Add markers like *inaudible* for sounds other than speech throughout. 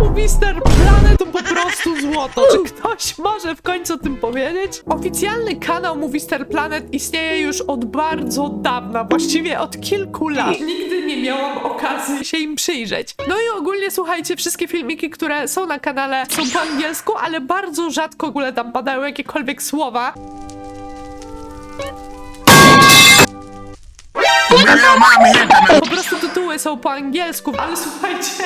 Movistar Planet to po prostu złoto. Czy ktoś może w końcu o tym powiedzieć? Oficjalny kanał Movistar Planet istnieje już od bardzo dawna, właściwie od kilku lat. Nigdy nie miałam okazji się im przyjrzeć. No i ogólnie słuchajcie, wszystkie filmiki, które są na kanale są po angielsku, ale bardzo rzadko w ogóle tam padają jakiekolwiek słowa. Po prostu tytuły są po angielsku, ale słuchajcie,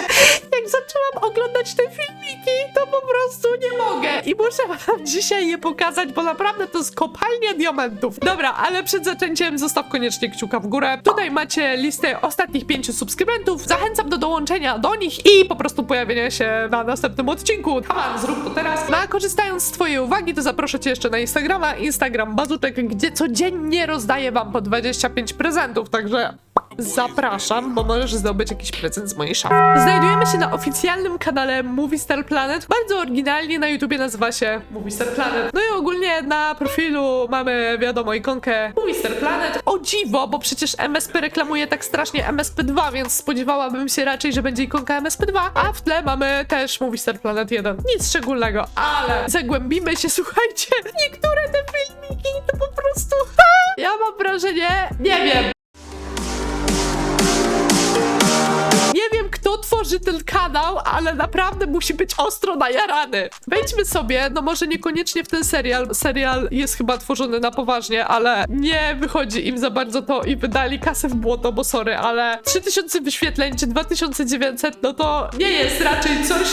jak zaczęłam oglądać te filmiki, to po prostu nie mogę. I muszę wam dzisiaj je pokazać, bo naprawdę to jest kopalnia diamentów. Dobra, ale przed zaczęciem zostaw koniecznie kciuka w górę. Tutaj macie listę ostatnich pięciu subskrybentów. Zachęcam do dołączenia do nich i po prostu pojawienia się na następnym odcinku. Haman, zrób to teraz. No a korzystając z twojej uwagi, to zaproszę cię jeszcze na Instagrama, Instagram Bazuczek, gdzie codziennie rozdaję wam po 25 prezentów, także Zapraszam, bo możesz zdobyć jakiś prezent z mojej szafy. Znajdujemy się na oficjalnym kanale Movie Star Planet. Bardzo oryginalnie na YouTubie nazywa się Movie Star Planet. No i ogólnie na profilu mamy, wiadomo, ikonkę Movie Star Planet. O dziwo, bo przecież MSP reklamuje tak strasznie MSP2, więc spodziewałabym się raczej, że będzie ikonka MSP2, a w tle mamy też Movie Star Planet 1. Nic szczególnego, ale zagłębimy się, *laughs* słuchajcie, niektóre te filmiki to po prostu... Ja mam wrażenie, nie wiem, tworzy ten kanał, ale naprawdę musi być ostro najarany. Wejdźmy sobie, no może niekoniecznie w ten serial. Serial jest chyba tworzony na poważnie, ale nie wychodzi im za bardzo to i wydali kasę w błoto, bo sorry, ale 3000 wyświetleń czy 2900, no to nie jest raczej coś...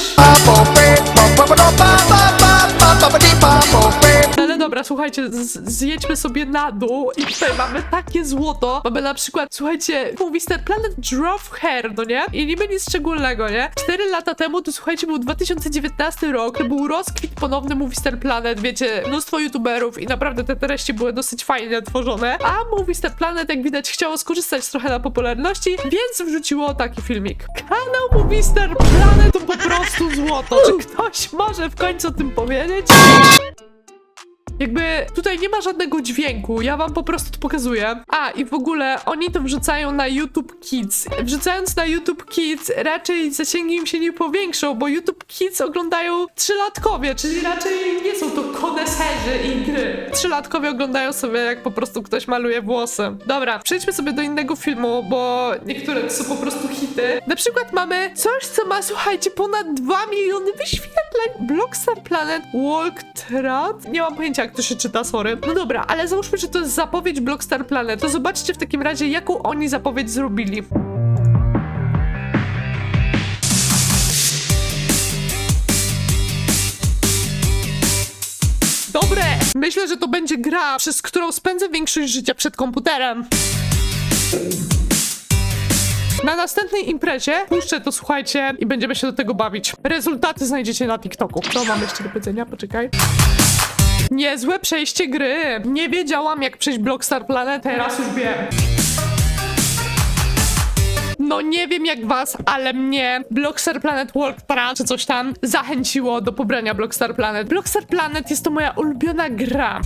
Ale dobra, słuchajcie, zjedźmy sobie na dół i tutaj mamy takie złoto. Mamy na przykład, słuchajcie, Movie Star Planet Drop Hair, no nie? I niby nic szczególnego, nie? 4 lata temu, to słuchajcie, był 2019 rok, to był rozkwit ponowny Movie Star Planet, wiecie, mnóstwo youtuberów i naprawdę te treści były dosyć fajnie tworzone. A Movie Star Planet, jak widać, chciało skorzystać trochę na popularności, więc wrzuciło taki filmik. Kanał Movie Star Planet to po prostu złoto. Czy ktoś może w końcu o tym powiedzieć? Jakby tutaj nie ma żadnego dźwięku, ja wam po prostu to pokazuję. A, i w ogóle oni to wrzucają na YouTube Kids. Wrzucając na YouTube Kids, raczej zasięgi im się nie powiększą, bo YouTube Kids oglądają trzylatkowie, czyli raczej nie są to koneserzy i gry. Trzylatkowie oglądają sobie, jak po prostu ktoś maluje włosy. Dobra, przejdźmy sobie do innego filmu, bo niektóre to są po prostu hity. Na przykład mamy coś, co ma, słuchajcie, ponad 2 miliony wyświetleń. Blockstar Planet Walk Trad? Nie mam pojęcia, jak to się czyta, sorry. No dobra, ale załóżmy, że to jest zapowiedź Blockstar Planet. To zobaczcie w takim razie, jaką oni zapowiedź zrobili. Dobre! Myślę, że to będzie gra, przez którą spędzę większość życia przed komputerem. Na następnej imprezie puszczę to, słuchajcie, i będziemy się do tego bawić. Rezultaty znajdziecie na TikToku. Co mam jeszcze do powiedzenia? Poczekaj. Niezłe przejście gry. Nie wiedziałam, jak przejść Blockstar Planet, teraz już wiem. No nie wiem jak was, ale mnie Blockstar Planet Walk Trans czy coś tam zachęciło do pobrania Blockstar Planet. Blockstar Planet jest to moja ulubiona gra.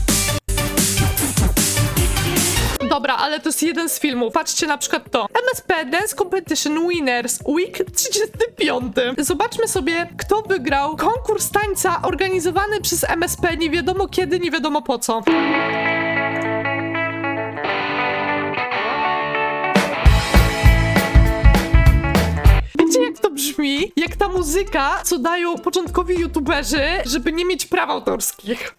Dobra, ale to jest jeden z filmów. Patrzcie na przykład to. MSP Dance Competition Winners Week 35. Zobaczmy sobie, kto wygrał konkurs tańca organizowany przez MSP nie wiadomo kiedy, nie wiadomo po co. Brzmi? Jak ta muzyka, co dają początkowi youtuberzy, żeby nie mieć praw autorskich.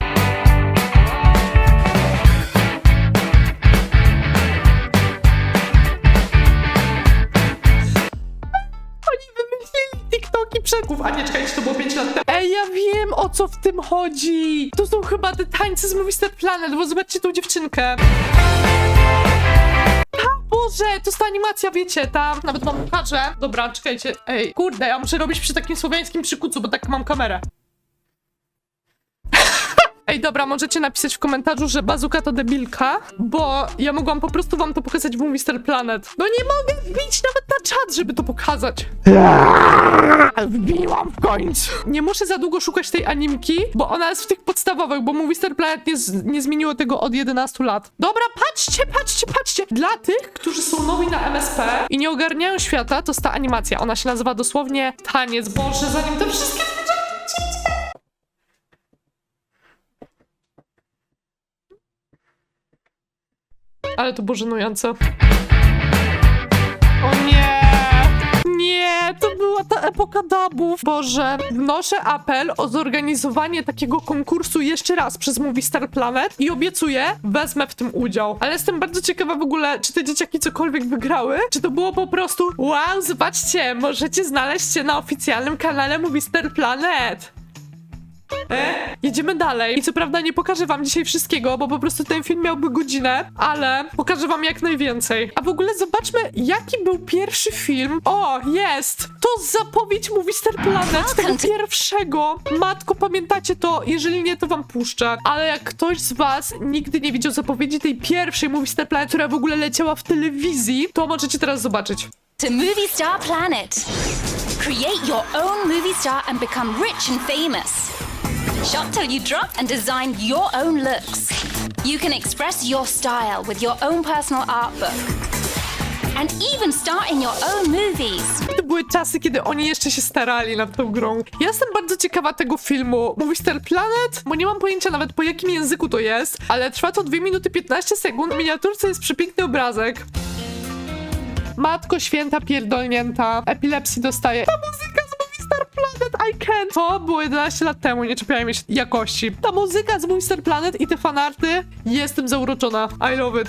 Przed... A nie, czekajcie, to było 5 lat temu. Ej, ja wiem o co w tym chodzi. To są chyba te tańce z Movie Star Planet, bo zobaczcie tą dziewczynkę. Boże, to jest ta animacja, wiecie, tam nawet wam pokażę. Dobra, czekajcie. Ej, kurde, ja muszę robić przy takim słowiańskim przykucu, bo tak mam kamerę. Ej, dobra, możecie napisać w komentarzu, że Bazuka to debilka, bo ja mogłam po prostu wam to pokazać w Mr. Planet. No nie mogę wbić nawet na czat, żeby to pokazać. Wbiłam w końcu! Nie muszę za długo szukać tej animki, bo ona jest w tych podstawowych, bo Mr. Planet nie, z- nie zmieniło tego od 11 lat. Dobra, patrzcie, patrzcie, patrzcie. Dla tych, którzy są nowi na MSP i nie ogarniają świata, to jest ta animacja. Ona się nazywa dosłownie Taniec Boże, zanim te wszystkie Ale to było żenujące. O nie! Nie, to była ta epoka dubów. Boże, wnoszę apel o zorganizowanie takiego konkursu jeszcze raz przez Movie Star Planet i obiecuję, wezmę w tym udział. Ale jestem bardzo ciekawa w ogóle, czy te dzieciaki cokolwiek wygrały, czy to było po prostu wow, zobaczcie, możecie znaleźć się na oficjalnym kanale Movie Star Planet. E? Jedziemy dalej. I co prawda nie pokażę wam dzisiaj wszystkiego, bo po prostu ten film miałby godzinę, ale pokażę wam jak najwięcej. A w ogóle zobaczmy, jaki był pierwszy film. O, jest! To zapowiedź Movie Star Planet, tego pierwszego. Matko, pamiętacie to? Jeżeli nie, to wam puszczę. Ale jak ktoś z was nigdy nie widział zapowiedzi tej pierwszej Movie Star Planet, która w ogóle leciała w telewizji, to możecie teraz zobaczyć. to Movie Star Planet. Create your own movie star and become rich and famous. Shop till you drop and design your own looks. You can express your style with your own personal art book. And even star in your own movies. To były czasy, kiedy oni jeszcze się starali nad tą grą. Ja jestem bardzo ciekawa tego filmu. Mówi Star Planet, bo nie mam pojęcia nawet po jakim języku to jest, ale trwa to 2 minuty 15 sekund. W miniaturce jest przepiękny obrazek. Matko święta pierdolnięta. Epilepsji dostaje. Ta muzyka I can. To było 11 lat temu, nie czepiajmy się jakości. Ta muzyka z Movie Star Planet i te fanarty, jestem zauroczona. I love it.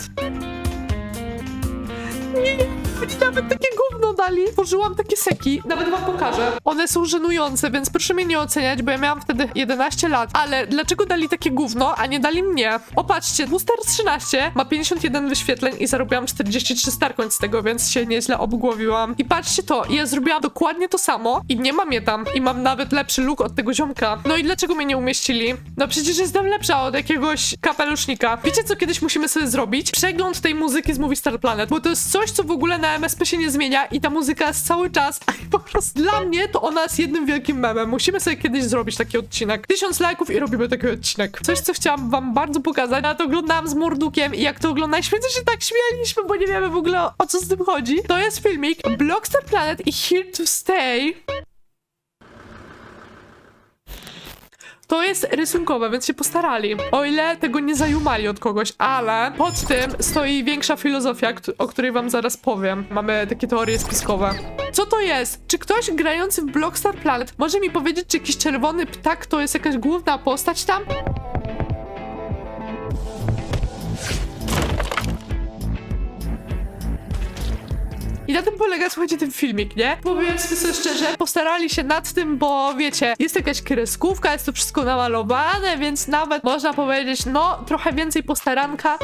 Nie, nawet takie gówno dali. Tworzyłam takie seki, nawet wam pokażę. One są żenujące, więc proszę mnie nie oceniać, bo ja miałam wtedy 11 lat. Ale dlaczego dali takie gówno, a nie dali mnie? Opatrzcie, Booster 13 ma 51 wyświetleń i zarobiłam 43 starkoń z tego, więc się nieźle obgłowiłam. I patrzcie to, ja zrobiłam dokładnie to samo i nie mam je tam. I mam nawet lepszy look od tego ziomka. No i dlaczego mnie nie umieścili? No przecież jestem lepsza od jakiegoś kapelusznika. Wiecie co kiedyś musimy sobie zrobić? Przegląd tej muzyki z Movie Star Planet, bo to jest coś, co w ogóle na MSP się nie zmienia i ta muzyka jest cały czas, *laughs* po prostu dla mnie to ona jest jednym wielkim memem. Musimy sobie kiedyś zrobić taki odcinek. Tysiąc lajków i robimy taki odcinek. Coś, co chciałam wam bardzo pokazać. Ja to oglądałam z Mordukiem i jak to oglądaliśmy, to się tak śmialiśmy, bo nie wiemy w ogóle o co z tym chodzi. To jest filmik Blockstar Planet i Here to Stay. To jest rysunkowe, więc się postarali. O ile tego nie zajumali od kogoś, ale pod tym stoi większa filozofia, o której wam zaraz powiem. Mamy takie teorie spiskowe. Co to jest? Czy ktoś grający w Blockstar Planet może mi powiedzieć, czy jakiś czerwony ptak to jest jakaś główna postać tam? I na tym polega, słuchajcie, ten filmik, nie? Powiedzmy sobie szczerze, postarali się nad tym, bo wiecie, jest jakaś kreskówka, jest to wszystko namalowane, więc nawet można powiedzieć, no, trochę więcej postaranka.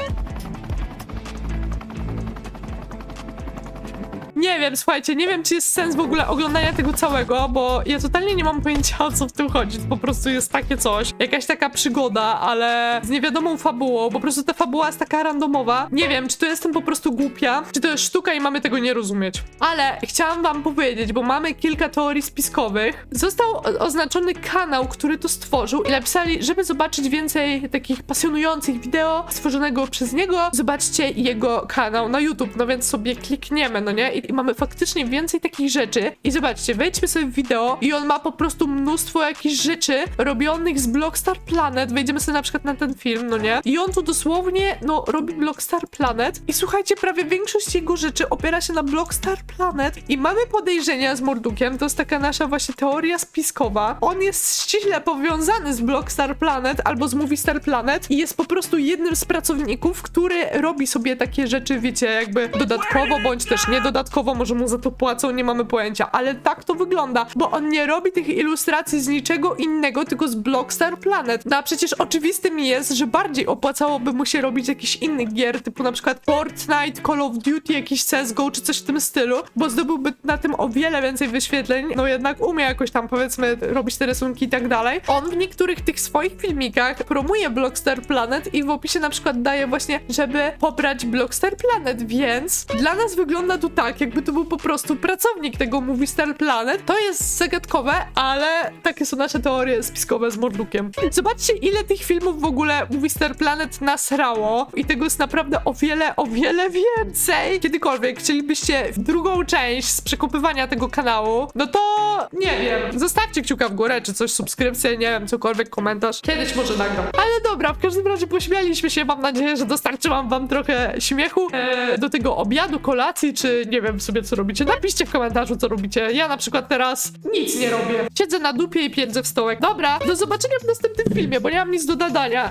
Nie wiem, słuchajcie, nie wiem, czy jest sens w ogóle oglądania tego całego, bo ja totalnie nie mam pojęcia, o co w tym chodzi. To po prostu jest takie coś, jakaś taka przygoda, ale z niewiadomą fabułą. Po prostu ta fabuła jest taka randomowa. Nie wiem, czy to jestem po prostu głupia, czy to jest sztuka i mamy tego nie rozumieć. Ale chciałam wam powiedzieć, bo mamy kilka teorii spiskowych. Został oznaczony kanał, który to stworzył i napisali, żeby zobaczyć więcej takich pasjonujących wideo stworzonego przez niego, zobaczcie jego kanał na YouTube. No więc sobie klikniemy, no nie? I, mamy faktycznie więcej takich rzeczy. I zobaczcie, wejdźmy sobie w wideo i on ma po prostu mnóstwo jakichś rzeczy robionych z Blockstar Planet. Wejdziemy sobie na przykład na ten film, no nie? I on tu dosłownie, no, robi Blockstar Planet. I słuchajcie, prawie większość jego rzeczy opiera się na Blockstar Planet. I mamy podejrzenia z Mordukiem, to jest taka nasza właśnie teoria spiskowa. On jest ściśle powiązany z Blockstar Planet albo z Movie Star Planet i jest po prostu jednym z pracowników, który robi sobie takie rzeczy, wiecie, jakby dodatkowo bądź też niedodatkowo dodatkowo może mu za to płacą, nie mamy pojęcia, ale tak to wygląda, bo on nie robi tych ilustracji z niczego innego, tylko z Blockstar Planet. No a przecież oczywistym jest, że bardziej opłacałoby mu się robić jakiś inny gier, typu na przykład Fortnite, Call of Duty, jakiś CSGO czy coś w tym stylu, bo zdobyłby na tym o wiele więcej wyświetleń, no jednak umie jakoś tam powiedzmy robić te rysunki i tak dalej. On w niektórych tych swoich filmikach promuje Blockstar Planet i w opisie na przykład daje właśnie, żeby pobrać Blockstar Planet, więc dla nas wygląda to tak, jakby to był po prostu pracownik tego Movie Star Planet. To jest zagadkowe, ale takie są nasze teorie spiskowe z Mordukiem. Zobaczcie, ile tych filmów w ogóle Movie Star Planet nasrało i tego jest naprawdę o wiele, o wiele więcej. Kiedykolwiek chcielibyście drugą część z przekopywania tego kanału, no to nie wiem, zostawcie kciuka w górę, czy coś, subskrypcję, nie wiem, cokolwiek, komentarz. Kiedyś może nagram. Ale dobra, w każdym razie pośmialiśmy się, mam nadzieję, że dostarczyłam wam trochę śmiechu e, do tego obiadu, kolacji, czy nie wiem sobie co robicie. Napiszcie w komentarzu, co robicie. Ja na przykład teraz nic nie robię. Siedzę na dupie i piędzę w stołek. Dobra, do zobaczenia w następnym filmie, bo nie mam nic do dodania.